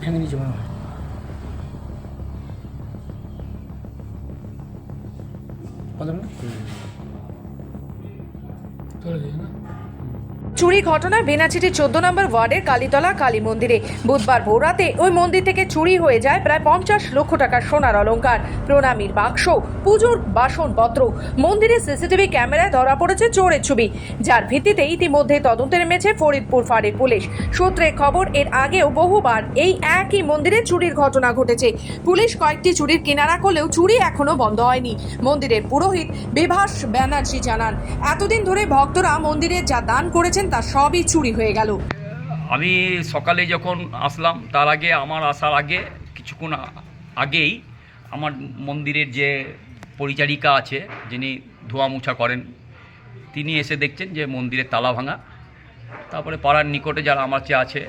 ভেঙে নিয়েছে মনে হয় বলেন না চলে গেছে না? চুরি ঘটনা বেনাচিটি চোদ্দ নম্বর ওয়ার্ডের কালীতলা কালী মন্দিরে। বুধবার ভোররাতে ওই মন্দির থেকে চুরি হয়ে যায় প্রায় পঞ্চাশ লক্ষ টাকার সোনার অলংকার, প্রণামীর বাক্স, পুজোর বাসনপত্র। মন্দিরের সিসিটিভি ক্যামেরায় ধরা পড়েছে চোরের ছবি, যার ভিত্তিতে ইতিমধ্যে তদন্তে নেমেছে ফরিদপুর ফাঁড়ির পুলিশ। সূত্রে খবর, এর আগেও বহুবার এই একই মন্দিরে চুরির ঘটনা ঘটেছে। পুলিশ কয়েকটি চুরির কিনারা করলেও চুরি এখনও বন্ধ হয়নি। মন্দিরের পুরোহিত বিভাস ব্যানার্জি জানান, এতদিন ধরে ভক্তরা মন্দিরে যা দান করেছেন তা সবই চুরি হয়ে গেল। আমি সকালে যখন আসলাম, তার আগে, আমার আসার আগে, কিছুক্ষণ আগেই আমার মন্দিরের যে পরিচারিকা আছে, যিনি ধোয়া মোছা করেন, তিনি এসে দেখছেন যে মন্দিরের তালা ভাঙা। তারপরে পাড়ার নিকটে যারা আমার চেয়ে আছে,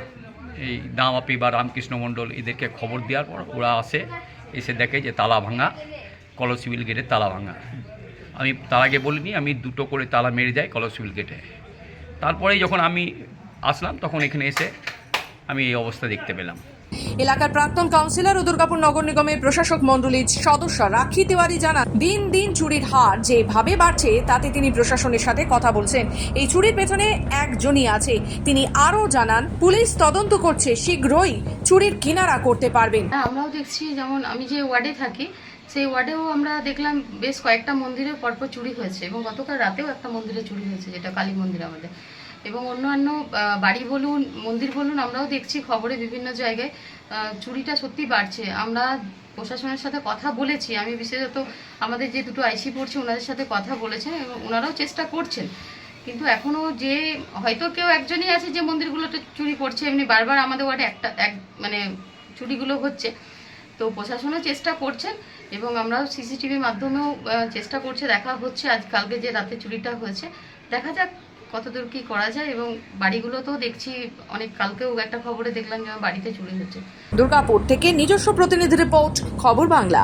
এই দামাপি বা রামকৃষ্ণ মণ্ডল, এদেরকে খবর দেওয়ার পর ওরা আসে, এসে দেখে যে তালা ভাঙা, কলসিবিল গেটের তালা ভাঙা। আমি তার আগে বলিনি, আমি দুটো করে তালা মেরে যাই কলসিবিল গেটে। তারপরে যখন আমি আসলাম তখন এখানে এসে আমি এই অবস্থা দেখতে পেলাম। এলাকার প্রাক্তন কাউন্সিলর ও দুর্গাপুর নগর নিগমের প্রশাসক মণ্ডলীর সদস্য রাখি তিওয়ারি জানান দিন দিন চুরির হার যেভাবে বাড়ছে তাতে তিনি প্রশাসনের সাথে কথা বলছেন। এই চুরির পেছনে একজনই আছে। তিনি আরও জানান পুলিশ তদন্ত করছে শীঘ্রই চুরির কিনারা করতে পারবেন। হ্যাঁ আমরাও দেখছি যেমন আমি যে ওয়ার্ডে থাকি সেই ওয়ার্ডেও আমরা দেখলাম বেশ কয়েকটা মন্দিরে পরপর চুরি হয়েছে এবং গতকাল রাতেও একটা মন্দিরে চুরি হয়েছে, যেটা কালী মন্দির আমাদের। এবং অন্যান্য বাড়ি বলুন, মন্দির বলুন, আমরাও দেখছি খবরে বিভিন্ন জায়গায় চুরিটা সত্যি বাড়ছে। আমরা প্রশাসনের সাথে কথা বলেছি, আমি বিশেষত আমাদের যে দুটো আইসি পড়ছে, ওনাদের সাথে কথা বলেছেন এবং ওনারাও চেষ্টা করছেন। কিন্তু এখনও যে, হয়তো কেউ একজনই আছে যে মন্দিরগুলোতে চুরি করছে, এমনি বারবার আমাদের ওয়ার্ডে একটা, এক মানে চুরিগুলো হচ্ছে। তো প্রশাসনও চেষ্টা করছেন। এবং আমরা সিসিটিভির মাধ্যমেও চেষ্টা করছে, দেখা হচ্ছে আজ, কালকে যে রাতে চুরিটা হয়েছে। দেখা যাক কতদূর কি করা যায় এবং বাড়িগুলোতেও দেখছি, অনেক কালকেও একটা খবরে দেখলাম যে বাড়িতে চুরি হচ্ছে। দুর্গাপুর থেকে নিজস্ব প্রতিনিধি রিপোর্ট, খবর বাংলা।